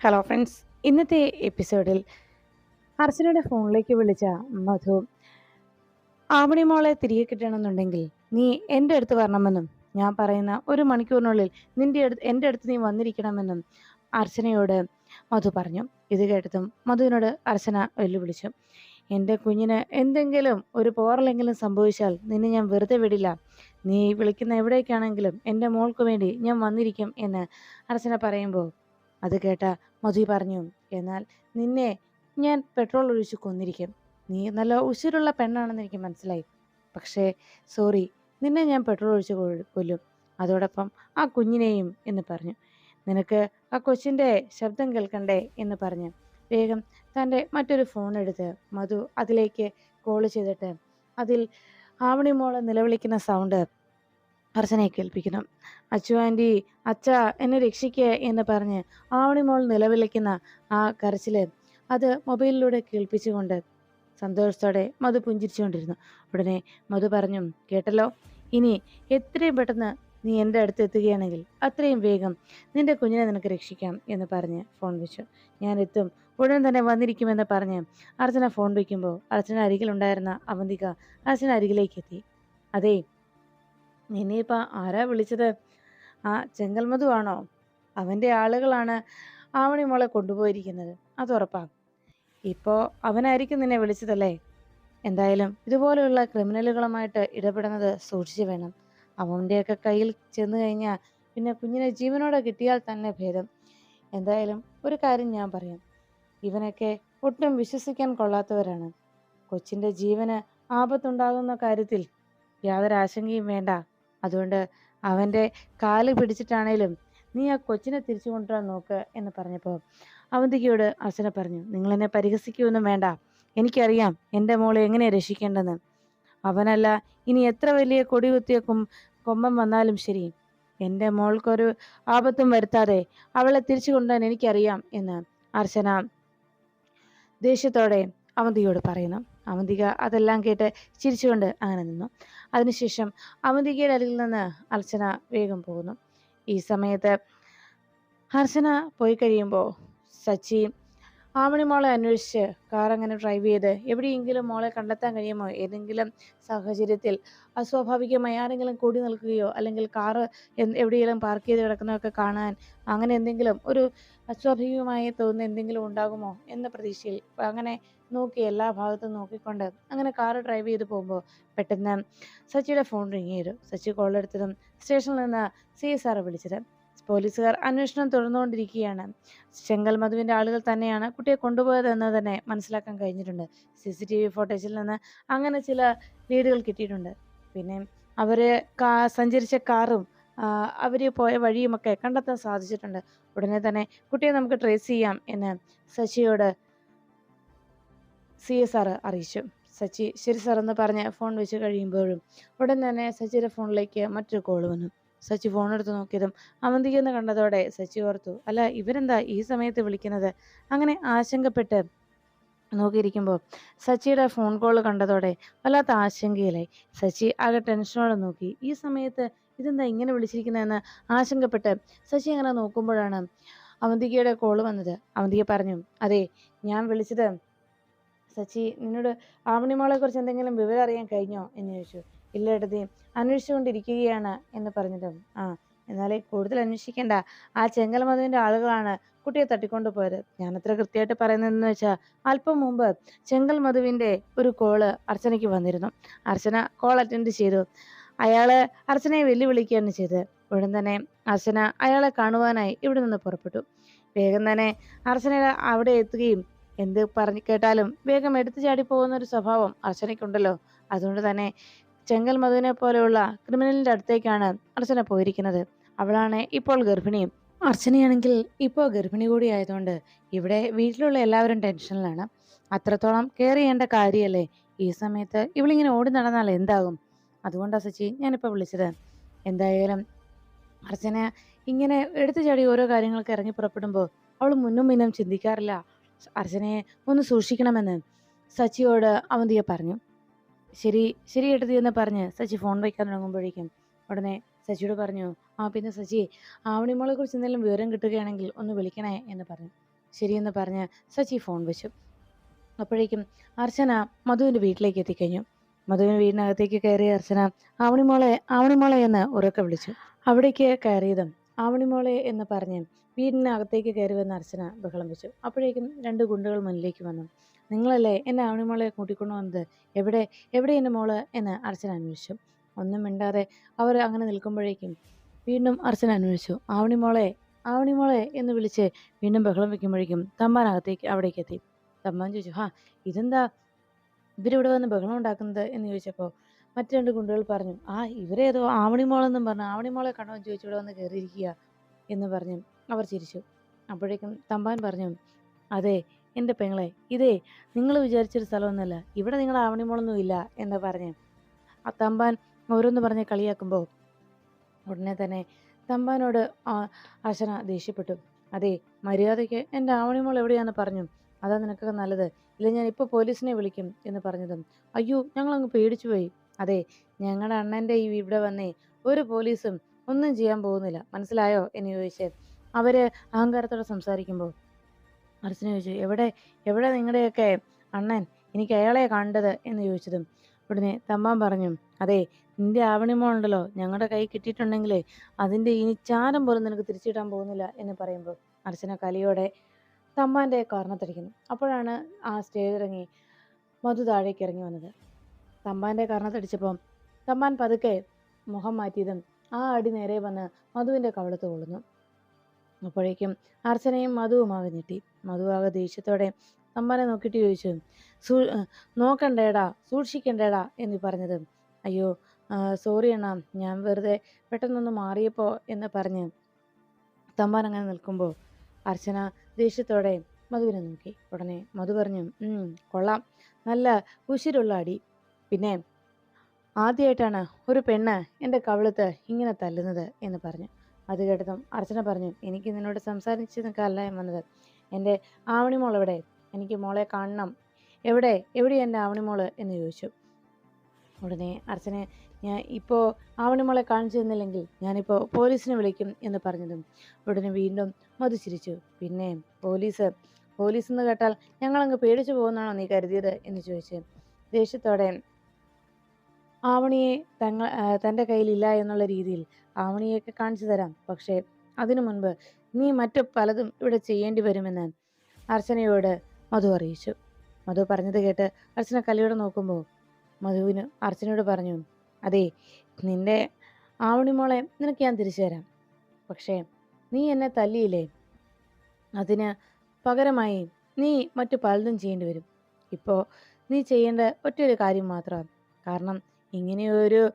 Hello friends ഇന്നത്തെ എപ്പിസോഡിൽ അർച്ചനയുടെ ഫോണിലേക്ക് വിളിച്ച മധു ആമണി മോളെ തിരികെ കിട്ടണമെന്നുണ്ടെങ്കിൽ നീ എന്റെ അടുത്ത് വരണമെന്നും ഞാൻ പറയുന്ന ഒരു മണിക്കൂറിനുള്ളിൽ നിന്റെ അടുത്ത് എന്റെ അടുത്ത് നീ വന്നിരിക്കണമെന്നും അർച്ചനയോട് മധു പറഞ്ഞു. ഇത് കേട്ടതും മധുവിനോട് അർച്ചന വെല്ലുവിളിച്ചു. എന്റെ കുഞ്ഞിന് എന്തെങ്കിലും ഒരു പോറലെങ്കിലും സംഭവിച്ചാൽ നിന്നെ ഞാൻ വെറുതെ വിടില്ല. നീ വിളിക്കുന്ന എവിടേക്കാണെങ്കിലും എന്റെ മോൾക്ക് വേണ്ടി ഞാൻ വന്നിരിക്കും എന്ന് അർച്ചന പറയുമ്പോൾ അത് കേട്ട മധു പറഞ്ഞു എന്നാൽ നിന്നെ ഞാൻ പെട്രോൾ ഒഴിച്ച് കൊന്നിരിക്കും. നീ നല്ല ഉശിരുള്ള പെണ്ണാണെന്ന് എനിക്ക് മനസ്സിലായി. പക്ഷേ സോറി നിന്നെ ഞാൻ പെട്രോൾ ഒഴിച്ച് കൊല്ലും. അതോടൊപ്പം ആ കുഞ്ഞിനെയും എന്ന് പറഞ്ഞു. നിനക്ക് ആ കൊച്ചിന്റെ ശബ്ദം കേൾക്കണ്ടേ എന്ന് പറഞ്ഞു. വേഗം തന്റെ മറ്റൊരു ഫോൺ എടുത്ത് മധു അതിലേക്ക് കോൾ ചെയ്തിട്ട് അതിൽ ആവണി മോളെ നിലവിളിക്കുന്ന സൗണ്ട് അർച്ചനയെ കേൾപ്പിക്കുന്നു. അച്ചു ആന്റി അച്ഛ എന്നെ രക്ഷിക്കുക എന്ന് പറഞ്ഞ് ആവണി മോൾ നിലവിളിക്കുന്ന ആ കരച്ചിൽ അത് മൊബൈലിലൂടെ കേൾപ്പിച്ചുകൊണ്ട് സന്തോഷത്തോടെ മധു പുഞ്ചിരിച്ചുകൊണ്ടിരുന്നു. ഉടനെ മധു പറഞ്ഞു കേട്ടല്ലോ ഇനി എത്രയും പെട്ടെന്ന് നീ എന്റെ അടുത്ത് എത്തുകയാണെങ്കിൽ അത്രയും വേഗം നിന്റെ കുഞ്ഞിനെ നിനക്ക് രക്ഷിക്കാം എന്ന് പറഞ്ഞ് ഫോൺ വെച്ചു. ഞാൻ എത്തും. ഉടൻ തന്നെ വന്നിരിക്കുമെന്ന് പറഞ്ഞ് അർച്ചന ഫോൺ വയ്ക്കുമ്പോൾ അർച്ചന അരികിലുണ്ടായിരുന്ന അവന്തിക അർച്ചന അരികിലേക്ക് എത്തി. അതേ നിന്നെയിപ്പോൾ ആരാ വിളിച്ചത്? ആ ചെങ്കൽമധു ആണോ? അവന്റെ ആളുകളാണ് ആവണി മോളെ കൊണ്ടുപോയിരിക്കുന്നത്. അത് ഉറപ്പാ. ഇപ്പോൾ അവനായിരിക്കും നിന്നെ വിളിച്ചതല്ലേ? എന്തായാലും ഇതുപോലെയുള്ള ക്രിമിനലുകളുമായിട്ട് ഇടപെടുന്നത് സൂക്ഷിച്ചു വേണം. അവന്റെയൊക്കെ കയ്യിൽ ചെന്ന് കഴിഞ്ഞാൽ പിന്നെ കുഞ്ഞിനെ ജീവനോടെ കിട്ടിയാൽ തന്നെ ഭേദം. എന്തായാലും ഒരു കാര്യം ഞാൻ പറയാം. ഇവനൊക്കെ ഒട്ടും വിശ്വസിക്കാൻ കൊള്ളാത്തവരാണ്. കൊച്ചിന്റെ ജീവന് ആപത്തുണ്ടാകുന്ന കാര്യത്തിൽ യാതൊരു ആശങ്കയും വേണ്ട. അതുകൊണ്ട് അവന്റെ കാൽ പിടിച്ചിട്ടാണേലും നീ ആ കൊച്ചിനെ തിരിച്ചു കൊണ്ടുവരാൻ നോക്ക് എന്ന് പറഞ്ഞപ്പോൾ അവന്തികയോട് അർച്ചന പറഞ്ഞു നിങ്ങൾ എന്നെ പരിഹസിക്കുമൊന്നും വേണ്ട. എനിക്കറിയാം എന്റെ മോളെ എങ്ങനെ രക്ഷിക്കേണ്ടെന്ന് അവനല്ല ഇനി എത്ര വലിയ കൊടി കുത്തിയ കൊമ്പം വന്നാലും ശരി. എന്റെ മോൾക്കൊരു ആപത്തും വരുത്താതെ അവളെ തിരിച്ചു കൊണ്ടുവരാൻ എനിക്കറിയാം എന്ന് അർച്ചന ദേഷ്യത്തോടെ അവന്തിയോട് പറയുന്നു. അവന്തിക അതെല്ലാം കേട്ട് ചിരിച്ചുകൊണ്ട് അങ്ങനെ നിന്നു. അതിനുശേഷം അവന്തികയുടെ അരികിൽ നിന്ന് അർച്ചന വേഗം പോകുന്നു. ഈ സമയത്ത് അർച്ചന പോയി കഴിയുമ്പോൾ സച്ചി ആമണി മോളെ അന്വേഷിച്ച് കാർ അങ്ങനെ ഡ്രൈവ് ചെയ്ത് എവിടെയെങ്കിലും മോളെ കണ്ടെത്താൻ കഴിയുമോ? ഏതെങ്കിലും സാഹചര്യത്തിൽ അസ്വാഭാവികമായി ആരെങ്കിലും കൂടി നിൽക്കുകയോ അല്ലെങ്കിൽ കാറ് എവിടെയെങ്കിലും പാർക്ക് ചെയ്ത് കിടക്കുന്നതൊക്കെ കാണാൻ അങ്ങനെ എന്തെങ്കിലും ഒരു അസ്വാഭാവികമായി തോന്നുന്ന എന്തെങ്കിലും ഉണ്ടാകുമോ എന്ന പ്രതീക്ഷയിൽ അങ്ങനെ നോക്കി എല്ലാ ഭാഗത്തും നോക്കിക്കൊണ്ട് അങ്ങനെ കാർ ഡ്രൈവ് ചെയ്ത് പോകുമ്പോൾ പെട്ടെന്ന് സച്ചിയുടെ ഫോൺ റിങ് ചെയ്തു സച്ചി കോൾ എടുത്തതും സ്റ്റേഷനിൽ നിന്ന് സി എസ് ആർ വിളിച്ചത് പോലീസുകാർ അന്വേഷണം തുടർന്നുകൊണ്ടിരിക്കുകയാണ്. ചെങ്കൽ മധുവിന്റെ ആളുകൾ തന്നെയാണ് കുട്ടിയെ കൊണ്ടുപോയതെന്ന് തന്നെ മനസ്സിലാക്കാൻ കഴിഞ്ഞിട്ടുണ്ട്. സി സി ടി വി ഫോട്ടേജിൽ നിന്ന് അങ്ങനെ ചില ലീഡുകൾ കിട്ടിയിട്ടുണ്ട്. പിന്നെ അവർ കാ സഞ്ചരിച്ച കാറും അവർ പോയ വഴിയുമൊക്കെ കണ്ടെത്താൻ സാധിച്ചിട്ടുണ്ട്. ഉടനെ തന്നെ കുട്ടിയെ നമുക്ക് ട്രേസ് ചെയ്യാം എന്ന് സച്ചിയോട് സി എസ് ആർ അറിയിച്ചു. സച്ചി ശരി സാർ എന്ന് പറഞ്ഞ് ഫോൺ വെച്ച് കഴിയുമ്പോഴും ഉടൻ തന്നെ സച്ചിയുടെ ഫോണിലേക്ക് മറ്റൊരു കോൾ വന്നു. സച്ചി ഫോൺ എടുത്ത് നോക്കിയതും അവന്തികയെന്ന് കണ്ടതോടെ സച്ചി ഓർത്തു അല്ല ഇവരെന്താ ഈ സമയത്ത് വിളിക്കുന്നത്? അങ്ങനെ ആശങ്കപ്പെട്ട് നോക്കിയിരിക്കുമ്പോൾ സച്ചിയുടെ ഫോൺ കോൾ കണ്ടതോടെ വല്ലാത്ത ആശങ്കയിലായി സച്ചി ആകെ ടെൻഷനോടെ നോക്കി. ഈ സമയത്ത് ഇതെന്താ ഇങ്ങനെ വിളിച്ചിരിക്കുന്നതെന്ന് ആശങ്കപ്പെട്ട് സച്ചി അങ്ങനെ നോക്കുമ്പോഴാണ് അവന്തികയുടെ കോൾ വന്നത്. അവന്തിക പറഞ്ഞു അതെ ഞാൻ വിളിച്ചത് സച്ചി നിന്നോട് ആവണിമോളെ കുറിച്ച് എന്തെങ്കിലും വിവരം അറിയാൻ കഴിഞ്ഞോ എന്ന് ചോദിച്ചു. ഇല്ല എടുത്തി അന്വേഷിച്ചുകൊണ്ടിരിക്കുകയാണ് എന്ന് പറഞ്ഞതും. ആ എന്നാലേ കൂടുതൽ അന്വേഷിക്കേണ്ട. ആ ചെങ്കൽ മധുവിന്റെ ആളുകളാണ് കുട്ടിയെ തട്ടിക്കൊണ്ടു പോയത്. ഞാനത്ര കൃത്യമായിട്ട് പറയുന്നതെന്ന് വെച്ചാൽ അല്പം മുമ്പ് ചെങ്കൽ മധുവിന്റെ ഒരു കോൾ അർച്ചനയ്ക്ക് വന്നിരുന്നു. അർച്ചന കോൾ അറ്റൻഡ് ചെയ്തു. അയാൾ അർച്ചനയെ വെല്ലുവിളിക്കുകയാണ് ചെയ്തത്. ഉടൻ തന്നെ അർച്ചന അയാളെ കാണുവാനായി ഇവിടെ നിന്ന് പുറപ്പെട്ടു. വേഗം തന്നെ അർച്ചന അവിടെ എത്തുകയും എന്ത് പറഞ്ഞു കേട്ടാലും വേഗം എടുത്തു ചാടി പോകുന്ന ഒരു സ്വഭാവം അർച്ചനയ്ക്കുണ്ടല്ലോ. അതുകൊണ്ട് തന്നെ ചെങ്കൽ മധുവിനെ പോലെയുള്ള ക്രിമിനലിന്റെ അടുത്തേക്കാണ് അർച്ചന പോയിരിക്കുന്നത്. അവളാണ് ഇപ്പോൾ ഗർഭിണിയും അർച്ചനയാണെങ്കിൽ ഇപ്പോൾ ഗർഭിണി കൂടി ആയതുകൊണ്ട് ഇവിടെ വീട്ടിലുള്ള എല്ലാവരും ടെൻഷനിലാണ്. അത്രത്തോളം കെയർ ചെയ്യേണ്ട കാര്യമല്ലേ ഈ സമയത്ത് ഇവളിങ്ങനെ ഓടി നടന്നാൽ എന്താകും? അതുകൊണ്ടാണ് സച്ചി ഞാനിപ്പോൾ വിളിച്ചത്. എന്തായാലും അർച്ചന ഇങ്ങനെ എടുത്തു ചാടി ഓരോ കാര്യങ്ങൾക്ക് ഇറങ്ങി പുറപ്പെടുമ്പോൾ അവൾ മുന്നും മുന്നും ചിന്തിക്കാറില്ല. അർച്ചനയെ ഒന്ന് സൂക്ഷിക്കണമെന്ന് സച്ചിയോട് അവന്തിയ പറഞ്ഞു. ശരി ശരി എടുത്തി എന്ന് പറഞ്ഞ് സച്ചി ഫോൺ വയ്ക്കാൻ തുടങ്ങുമ്പോഴേക്കും ഉടനെ സച്ചിയോട് പറഞ്ഞു ആ പിന്നെ സച്ചി ആവണിമോളെ കുറിച്ച് എന്തെങ്കിലും വിവരം കിട്ടുകയാണെങ്കിൽ ഒന്ന് വിളിക്കണേ എന്ന് പറഞ്ഞു. ശരിയെന്ന് പറഞ്ഞ് സച്ചി ഫോൺ വെച്ചു. അപ്പോഴേക്കും അർച്ചന മധുവിന്റെ വീട്ടിലേക്ക് എത്തിക്കഴിഞ്ഞു. മധുവിന്റെ വീടിനകത്തേക്ക് കയറിയ അർച്ചന ആവണിമോളെ ആവണിമോളെ എന്ന് ഉറക്കെ വിളിച്ചു. അവിടേക്ക് കയറിയതും ആവണിമോളെ എന്ന് പറഞ്ഞ് വീടിനകത്തേക്ക് കയറി വന്ന അർച്ചന ബഹളം വെച്ചു അപ്പോഴേക്കും രണ്ട് ഗുണ്ടുകൾ മുന്നിലേക്ക് വന്നു. നിങ്ങളല്ലേ എന്റെ ആവണിമോളെ കൂട്ടിക്കൊണ്ടു വന്നത് എവിടെ? എവിടെ എന്റെ മോൾ? എന്ന് അർച്ചന അന്വേഷിച്ചു. ഒന്നും മിണ്ടാതെ അവർ അങ്ങനെ നിൽക്കുമ്പോഴേക്കും വീണ്ടും അർച്ചന അന്വേഷിച്ചു. ആവണിമോളെ ആവണിമോളെ എന്ന് വിളിച്ച് വീണ്ടും ബഹളം വെക്കുമ്പോഴേക്കും തമ്പാനകത്തേക്ക് അവിടേക്ക് എത്തി. തമ്പാൻ ചോദിച്ചു ഹാ ഇതെന്താ? ഇവരിവിടെ വന്ന് ബഹളം ഉണ്ടാക്കുന്നത്? എന്ന് ചോദിച്ചപ്പോൾ മറ്റു രണ്ട് ഗുണ്ടുകൾ പറഞ്ഞു ആ ഇവരേതോ ആവണിമോളെന്നും പറഞ്ഞു. ആവണിമോളെ കണ്ടോ ചോദിച്ചു ഇവിടെ വന്ന് കയറിയിരിക്കുക എന്ന് പറഞ്ഞു. അവർ ചിരിച്ചു. അപ്പോഴേക്കും തമ്പാൻ പറഞ്ഞു അതെ എന്റെ പെങ്ങളെ ഇതേ നിങ്ങൾ വിചാരിച്ചൊരു സ്ഥലമൊന്നുമല്ല. ഇവിടെ നിങ്ങൾ ആവണിമോളൊന്നും ഇല്ല എന്ന് പറഞ്ഞ്. ആ തമ്പാൻ ഓരോന്ന് പറഞ്ഞ് കളിയാക്കുമ്പോൾ ഉടനെ തന്നെ തമ്പാനോട് അശന ദേഷ്യപ്പെട്ടു. അതെ മര്യാദയ്ക്ക് എന്റെ ആവണിമോൾ എവിടെയാണെന്ന് പറഞ്ഞു. അതാ നിനക്കൊക്കെ നല്ലത്. ഇല്ല ഞാൻ ഇപ്പോൾ പോലീസിനെ വിളിക്കും എന്ന് പറഞ്ഞതും. അയ്യോ ഞങ്ങളങ്ങ് പേടിച്ചു പോയി. അതെ ഞങ്ങളുടെ അണ്ണന്റെ ഈ ഇവിടെ വന്നേ ഒരു പോലീസും ഒന്നും ചെയ്യാൻ പോകുന്നില്ല. മനസ്സിലായോ? എന്ന് ചോദിച്ച്. അവർ അഹങ്കാരത്തോടെ സംസാരിക്കുമ്പോൾ അർച്ചന ചോദിച്ചു എവിടെ എവിടെ നിങ്ങളുടെയൊക്കെ അണ്ണൻ? എനിക്ക് അയാളെ കണ്ടത്? എന്ന് ചോദിച്ചതും ഉടനെ തമ്മാൻ പറഞ്ഞു അതെ നിന്റെ ആവണിമോളുണ്ടല്ലോ ഞങ്ങളുടെ കൈ കിട്ടിയിട്ടുണ്ടെങ്കിലേ അതിന്റെ ഇനി ചാരം പോലും നിനക്ക് തിരിച്ചിടാൻ പോകുന്നില്ല എന്ന് പറയുമ്പോൾ അർച്ചന കലിയോടെ തമ്മാന്റെ കാരണത്തടിക്കുന്നു അപ്പോഴാണ് ആ സ്റ്റേജ് ഇറങ്ങി മധു താഴേക്ക് ഇറങ്ങി വന്നത്. തമ്പാന്റെ കാരണത്തടിച്ചപ്പോൾ തമ്പാൻ പതുക്കെ മുഖം മാറ്റിയതും ആ അടി നേരെ വന്ന് മധുവിന്റെ കവളത്ത് കൊള്ളുന്നു. അപ്പോഴേക്കും അർച്ചനയും മധുവുമാകെ ഞെട്ടി. മധുവാകെ ദേഷ്യത്തോടെ അമ്മനെ നോക്കിയിട്ട് ചോദിച്ചു സൂ നോക്കണ്ടേടാ സൂക്ഷിക്കണ്ടേടാ എന്ന് പറഞ്ഞത്. അയ്യോ സോറി അണ്ണാ ഞാൻ വെറുതെ പെട്ടെന്നൊന്ന് മാറിയപ്പോൾ എന്ന് പറഞ്ഞ് തമ്പാൻ അങ്ങനെ നിൽക്കുമ്പോൾ അർച്ചന ദേഷ്യത്തോടെ മധുവിനെ നോക്കി. ഉടനെ മധു പറഞ്ഞു "ഉം, കൊള്ളാം നല്ല ഉശിരുള്ള അടി. പിന്നെ ആദ്യമായിട്ടാണ് ഒരു പെണ്ണ് എന്റെ കവിളത്ത് ഇങ്ങനെ തല്ലുന്നത് എന്ന് പറഞ്ഞു. അത് കേട്ടതും അർച്ചന പറഞ്ഞു എനിക്ക് നിന്നോട് സംസാരിച്ച് നിൽക്കാനല്ല ഞാൻ വന്നത്. എന്റെ ആവണിമോൾ എവിടെ? എനിക്ക് മോളെ കാണണം. എവിടെ? എവിടെയാണ് എന്റെ ആവണിമോൾ എന്ന് ചോദിച്ചു. ഉടനെ അർച്ചന ഞാൻ ഇപ്പോൾ ആവണിമോളെ കാണിച്ചു തന്നില്ലെങ്കിൽ ഞാനിപ്പോൾ പോലീസിനെ വിളിക്കും എന്ന് പറഞ്ഞതും. ഉടനെ വീണ്ടും മധു ചിരിച്ചു. പിന്നെ പോലീസ് പോലീസ് എന്ന് കേട്ടാൽ ഞങ്ങളങ്ങ് പേടിച്ചു പോകുന്നതാണോ നീ കരുതിയത്? എന്ന് ചോദിച്ചു. ദേഷ്യത്തോടെ ആവണിയെ തങ്ങ തന്റെ കയ്യിലില്ല എന്നുള്ള രീതിയിൽ ആവണിയൊക്കെ കാണിച്ചു തരാം. പക്ഷേ അതിനു മുൻപ് നീ മറ്റു പലതും ഇവിടെ ചെയ്യേണ്ടി വരുമെന്ന് അർച്ചനയോട് മധു അറിയിച്ചു. മധു പറഞ്ഞത് കേട്ട് അർച്ചന കലിയോടെ നോക്കുമ്പോൾ മധുവിന് അർച്ചനയോട് പറഞ്ഞു അതെ നിന്റെ ആവണിമോളെ നിനക്ക് ഞാൻ തിരിച്ചു തരാം. പക്ഷേ നീ എന്നെ തല്ലിയില്ലേ? അതിന് പകരമായി നീ മറ്റു പലതും ചെയ്യേണ്ടി വരും. ഇപ്പോൾ നീ ചെയ്യേണ്ട ഒറ്റൊരു കാര്യം മാത്രമാണ് കാരണം ഇങ്ങനെയൊരു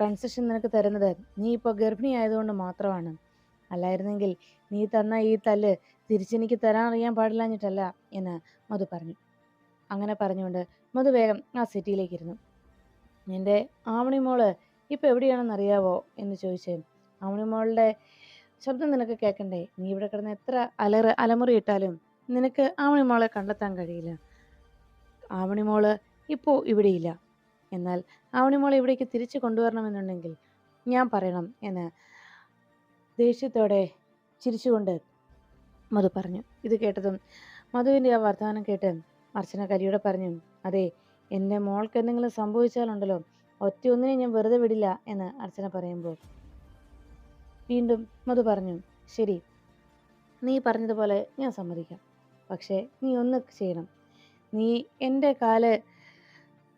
കൺസെഷൻ നിനക്ക് തരുന്നത്? നീ ഇപ്പോൾ ഗർഭിണി ആയതുകൊണ്ട് മാത്രമാണ്. അല്ലായിരുന്നെങ്കിൽ നീ തന്ന ഈ തല്ല് തിരിച്ചെനിക്ക് തരാൻ അറിയാൻ പാടില്ലാഞ്ഞിട്ടല്ല എന്ന് മധു പറഞ്ഞു. അങ്ങനെ പറഞ്ഞുകൊണ്ട് മധു വേഗം ആ സിറ്റിയിലേക്ക് ഇരുന്നു. നിന്റെ ആവണിമോൾ ഇപ്പം എവിടെയാണെന്ന് അറിയാവോ? എന്ന് ചോദിച്ച് ആവണിമോളുടെ ശബ്ദം നിനക്ക് കേൾക്കണ്ടേ? നീ ഇവിടെ കിടന്ന് എത്ര അലറ് അലമുറി ഇട്ടാലും നിനക്ക് ആവണിമോളെ കണ്ടെത്താൻ കഴിയില്ല. ആവണിമോൾ ഇപ്പോൾ ഇവിടെയില്ല. എന്നാൽ ആവണിമോളെ ഇവിടേക്ക് തിരിച്ചു കൊണ്ടുവരണമെന്നുണ്ടെങ്കിൽ ഞാൻ പറയണം എന്ന് ദേഷ്യത്തോടെ ചിരിച്ചുകൊണ്ട് മധു പറഞ്ഞു. ഇത് കേട്ടതും മധുവിന്റെ ആ വർത്തമാനം കേട്ട് അർച്ചന കരിയോടെ പറഞ്ഞു അതെ എന്റെ മോൾക്ക് എന്തെങ്കിലും സംഭവിച്ചാലുണ്ടല്ലോ ഒറ്റ ഒന്നിനെ ഞാൻ വെറുതെ വിടില്ല എന്ന് അർച്ചന പറയുമ്പോൾ വീണ്ടും മധു പറഞ്ഞു ശരി നീ പറഞ്ഞതുപോലെ ഞാൻ സമ്മതിക്കാം. പക്ഷേ നീ ഒന്ന് ചെയ്യണം. നീ എന്റെ കാൽ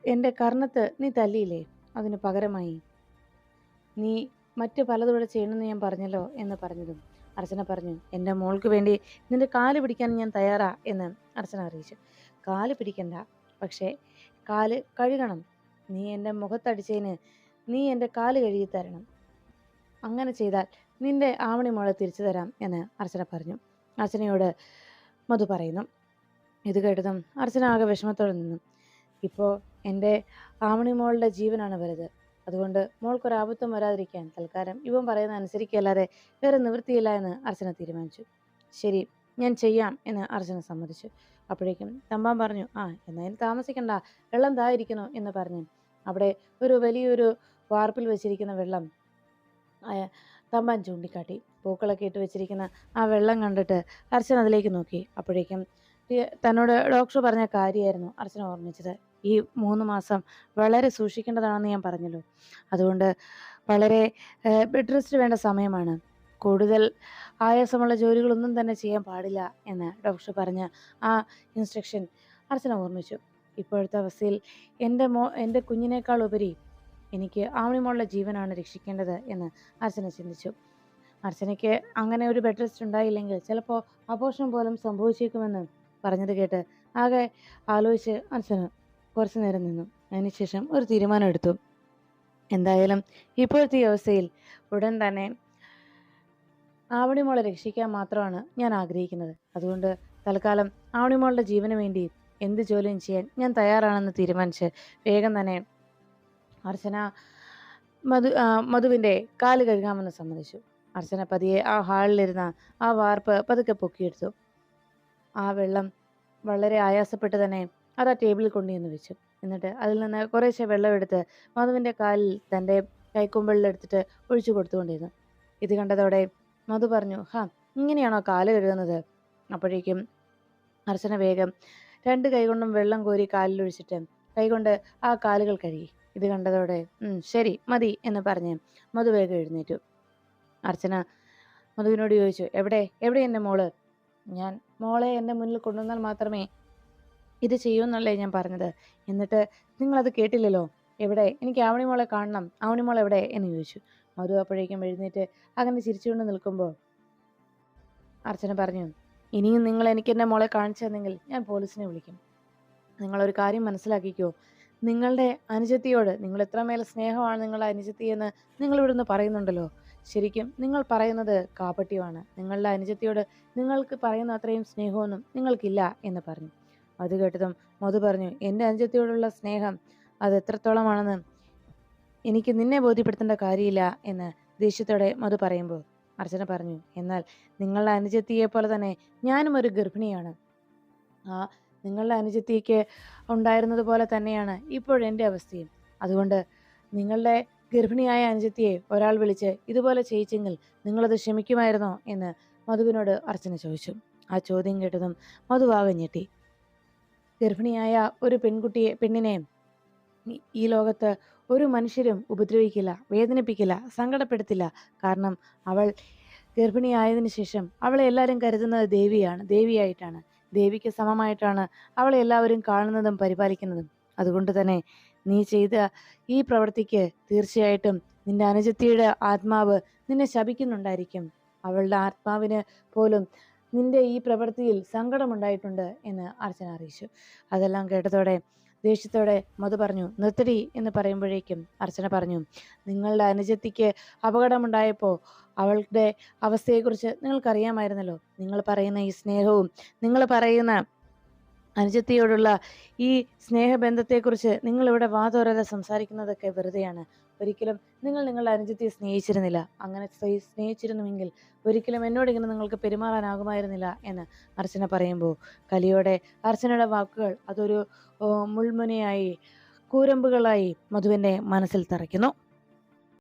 എന്റെ കർണത്ത് നീ തല്ലിയില്ലേ? അതിന് പകരമായി. നീ മറ്റു പലതുകൂടെ ചെയ്യണമെന്ന് ഞാൻ പറഞ്ഞല്ലോ എന്ന് പറഞ്ഞതും അർച്ചന പറഞ്ഞു എന്റെ മോൾക്ക് വേണ്ടി നിന്റെ കാൽ പിടിക്കാൻ ഞാൻ തയ്യാറാ എന്ന് അർച്ചന അറിയിച്ചു. കാൽ പിടിക്കണ്ട പക്ഷേ കാൽ കഴുകണം. നീ എന്റെ മുഖത്തടിച്ചതിന് നീ എന്റെ കാൽ കഴുകി തരണം. അങ്ങനെ ചെയ്താൽ നിന്റെ ആവണി മോളെ തിരിച്ചു തരാം എന്ന് അർച്ചന പറഞ്ഞു. അർച്ചനയോട് മധു പറയുന്നു. ഇത് കേട്ടതും അർച്ചന ആകെ വിഷമത്തോടെ നിന്നു. ഇപ്പോൾ എന്റെ ആമണി മോളുടെ ജീവനാണ് വലുത്. അതുകൊണ്ട് മോൾക്കൊരാപത്തും വരാതിരിക്കാൻ തൽക്കാലം ഇവൻ പറയുന്ന അനുസരിക്കല്ലാതെ വേറെ നിവൃത്തിയില്ല എന്ന് അർച്ചന തീരുമാനിച്ചു. ശരി ഞാൻ ചെയ്യാം എന്ന് അർച്ചന സമ്മതിച്ചു. അപ്പോഴേക്കും തമ്പാൻ പറഞ്ഞു ആ എന്നാലും താമസിക്കണ്ട. വെള്ളം തായിരിക്കണോ എന്ന് പറഞ്ഞു. അവിടെ ഒരു വലിയൊരു വാർപ്പിൽ വെച്ചിരിക്കുന്ന വെള്ളം തമ്പാൻ ചൂണ്ടിക്കാട്ടി. പൂക്കളൊക്കെ ഇട്ട് വെച്ചിരിക്കുന്ന ആ വെള്ളം കണ്ടിട്ട് അർച്ചന അതിലേക്ക് നോക്കി. അപ്പോഴേക്കും തന്നോട് ഡോക്ടർ പറഞ്ഞ കാര്യമായിരുന്നു അർച്ചന ഓർമ്മിച്ചത്. ഈ മൂന്ന് മാസം വളരെ സൂക്ഷിക്കേണ്ടതാണെന്ന് ഞാൻ പറഞ്ഞല്ലോ. അതുകൊണ്ട് വളരെ ബെഡ് റെസ്റ്റ് വേണ്ട സമയമാണ്. കൂടുതൽ ആയാസമുള്ള ജോലികളൊന്നും തന്നെ ചെയ്യാൻ പാടില്ല എന്ന് ഡോക്ടർ പറഞ്ഞ ആ ഇൻസ്ട്രക്ഷൻ അർച്ചന ഓർമ്മിച്ചു. ഇപ്പോഴത്തെ അവസ്ഥയിൽ എന്റെ മോ എന്റെ കുഞ്ഞിനേക്കാൾ ഉപരി എനിക്ക് ആവണിമോളുടെ ജീവനാണ് രക്ഷിക്കേണ്ടത് എന്ന് അർച്ചന ചിന്തിച്ചു. അർച്ചനയ്ക്ക് അങ്ങനെ ഒരു ബെഡ് റെസ്റ്റ് ഉണ്ടായില്ലെങ്കിൽ ചിലപ്പോൾ അപോഷണം പോലും സംഭവിച്ചേക്കുമെന്ന് പറഞ്ഞത് കേട്ട് ആകെ ആലോചിച്ച് അർച്ചന കുറച്ചു നേരം നിന്നു. അതിനുശേഷം ഒരു തീരുമാനം എടുത്തു എന്തായാലും ഇപ്പോഴത്തെ ഈ അവസ്ഥയിൽ ഉടൻ തന്നെ ആവണിമോളെ രക്ഷിക്കാൻ മാത്രമാണ് ഞാൻ ആഗ്രഹിക്കുന്നത്. അതുകൊണ്ട് തൽക്കാലം ആവണിമോളുടെ ജീവന് വേണ്ടി എന്ത് ജോലിയും ചെയ്യാൻ ഞാൻ തയ്യാറാണെന്ന് തീരുമാനിച്ച് വേഗം തന്നെ അർച്ചന മധു മധുവിന്റെ കാൽ കഴുകാമെന്ന് സമ്മതിച്ചു. അർച്ചന പതിയെ ആ ഹാളിലിരുന്ന ആ വാർപ്പ് പതുക്കെ പൊക്കിയെടുത്തു. ആ വെള്ളം വളരെ ആയാസപ്പെട്ട് തന്നെ അത് ആ ടേബിളിൽ കൊണ്ടുവന്ന് വെച്ചു. എന്നിട്ട് അതിൽ നിന്ന് കുറേശ്ശെ വെള്ളമെടുത്ത് മധുവിന്റെ കാലിൽ തന്റെ കൈക്കൊമ്പളിലെടുത്തിട്ട് ഒഴിച്ചു കൊടുത്തുകൊണ്ടിരുന്നു. ഇത് കണ്ടതോടെ മധു പറഞ്ഞു ഹാ ഇങ്ങനെയാണോ കാൽ കഴുകുന്നത്? അപ്പോഴേക്കും അർച്ചന വേഗം രണ്ട് കൈകൊണ്ടും വെള്ളം കോരി കാലിൽ ഒഴിച്ചിട്ട് കൈകൊണ്ട് ആ കാലുകൾ കഴുകി. ഇത് കണ്ടതോടെ ശരി മതി എന്ന് പറഞ്ഞ് മധു വേഗം എഴുന്നേറ്റു. അർച്ചന മധുവിനോട് ചോദിച്ചു എവിടെ? എവിടെ എന്റെ മോൾ? ഞാൻ മോളെ എന്റെ മുന്നിൽ കൊണ്ടുവന്നാൽ മാത്രമേ ഇത് ചെയ്യൂന്നല്ലേ ഞാൻ പറഞ്ഞത്. എന്നിട്ട് നിങ്ങളത് കേട്ടില്ലല്ലോ? എവിടെ? എനിക്ക് ആവണിമോളെ കാണണം. ആവണി മോൾ എവിടെ? എന്ന് ചോദിച്ചു. മധു അപ്പോഴേക്കും എഴുന്നേറ്റ് അങ്ങനെ ചിരിച്ചുകൊണ്ട് നിൽക്കുമ്പോൾ അർച്ചന പറഞ്ഞു ഇനിയും നിങ്ങൾ എനിക്ക് എന്റെ മോളെ കാണിച്ചു തന്നെങ്കിൽ ഞാൻ പോലീസിനെ വിളിക്കും. നിങ്ങളൊരു കാര്യം മനസ്സിലാക്കിക്കോ. നിങ്ങളുടെ അനുജത്തിയോട് നിങ്ങൾ എത്രമേൽ സ്നേഹമാണ് നിങ്ങളുടെ അനുജത്തി എന്ന് നിങ്ങൾ ഇവിടുന്ന് പറയുന്നുണ്ടല്ലോ. ശരിക്കും നിങ്ങൾ പറയുന്നത് കാപട്യമാണ്. നിങ്ങളുടെ അനുജത്തിയോട് നിങ്ങൾക്ക് പറയുന്ന അത്രയും സ്നേഹമൊന്നും നിങ്ങൾക്കില്ല എന്ന് പറഞ്ഞു. അത് കേട്ടതും മധു പറഞ്ഞു എന്റെ അനുജത്തിയോടുള്ള സ്നേഹം അത് എത്രത്തോളമാണെന്ന് എനിക്ക് നിന്നെ ബോധ്യപ്പെടുത്തേണ്ട കാര്യമില്ല എന്ന് ദേഷ്യത്തോടെ മധു പറയുമ്പോൾ അർച്ചന പറഞ്ഞു എന്നാൽ നിങ്ങളുടെ അനുജത്തിയെ പോലെ തന്നെ ഞാനും ഒരു ഗർഭിണിയാണ്. ആ നിങ്ങളുടെ അനുജത്തിക്ക് ഉണ്ടായിരുന്നത് പോലെ തന്നെയാണ് ഇപ്പോഴെന്റെ അവസ്ഥയും. അതുകൊണ്ട് നിങ്ങളുടെ ഗർഭിണിയായ അനുജത്തിയെ ഒരാൾ വിളിച്ച് ഇതുപോലെ ചെയ്യിച്ചെങ്കിൽ നിങ്ങളത് ക്ഷമിക്കുമായിരുന്നോ? എന്ന് മധുവിനോട് അർച്ചന ചോദിച്ചു. ആ ചോദ്യം കേട്ടതും മധുവാകെ ഞെട്ടി. ഗർഭിണിയായ ഒരു പെൺകുട്ടിയെ പെണ്ണിനെ ഈ- ലോകത്ത് ഒരു മനുഷ്യരും ഉപദ്രവിക്കില്ല വേദനിപ്പിക്കില്ല സങ്കടപ്പെടുത്തില്ല. കാരണം അവൾ ഗർഭിണിയായതിനു ശേഷം അവളെ എല്ലാവരും കരുതുന്നത് ദേവിയാണ് ദേവിയായിട്ടാണ്. ദേവിക്ക് സമമായിട്ടാണ് അവളെ എല്ലാവരും കാണുന്നതും പരിപാലിക്കുന്നതും. അതുകൊണ്ട് തന്നെ നീ ചെയ്ത ഈ പ്രവൃത്തിക്ക് തീർച്ചയായിട്ടും നിന്റെ അനുജത്തിയുടെ ആത്മാവ് നിന്നെ ശപിക്കുന്നുണ്ടായിരിക്കും. അവളുടെ ആത്മാവിന് പോലും നിന്റെ ഈ പ്രവൃത്തിയിൽ സങ്കടമുണ്ടായിട്ടുണ്ട് എന്ന് അർച്ചന അറിയിച്ചു. അതെല്ലാം കേട്ടതോടെ ദേഷ്യത്തോടെ മധു പറഞ്ഞു നിർത്തടി എന്ന് പറയുമ്പോഴേക്കും അർച്ചന പറഞ്ഞു നിങ്ങളുടെ അനുജത്തിക്ക് അപകടമുണ്ടായപ്പോൾ അവളുടെ അവസ്ഥയെക്കുറിച്ച് നിങ്ങൾക്കറിയാമായിരുന്നല്ലോ. നിങ്ങൾ പറയുന്ന ഈ സ്നേഹവും നിങ്ങൾ പറയുന്ന അനുജത്തിയോടുള്ള ഈ സ്നേഹബന്ധത്തെക്കുറിച്ച് നിങ്ങളിവിടെ വാതോരത സംസാരിക്കുന്നതൊക്കെ വെറുതെയാണ്. ഒരിക്കലും നിങ്ങൾ നിങ്ങളുടെ അനുജത്തിയെ സ്നേഹിച്ചിരുന്നില്ല. അങ്ങനെ സ്നേഹി- സ്നേഹിച്ചിരുന്നുവെങ്കിൽ ഒരിക്കലും എന്നോട് ഇങ്ങനെ നിങ്ങൾക്ക് പെരുമാറാനാകുമായിരുന്നില്ല എന്ന് അർച്ചന പറയുമ്പോൾ കലിയോടെ അർച്ചനയുടെ വാക്കുകൾ അതൊരു മുൾമുനയായി കൂരമ്പുകളായി മധുവിന്റെ മനസ്സിൽ തറയ്ക്കുന്നു.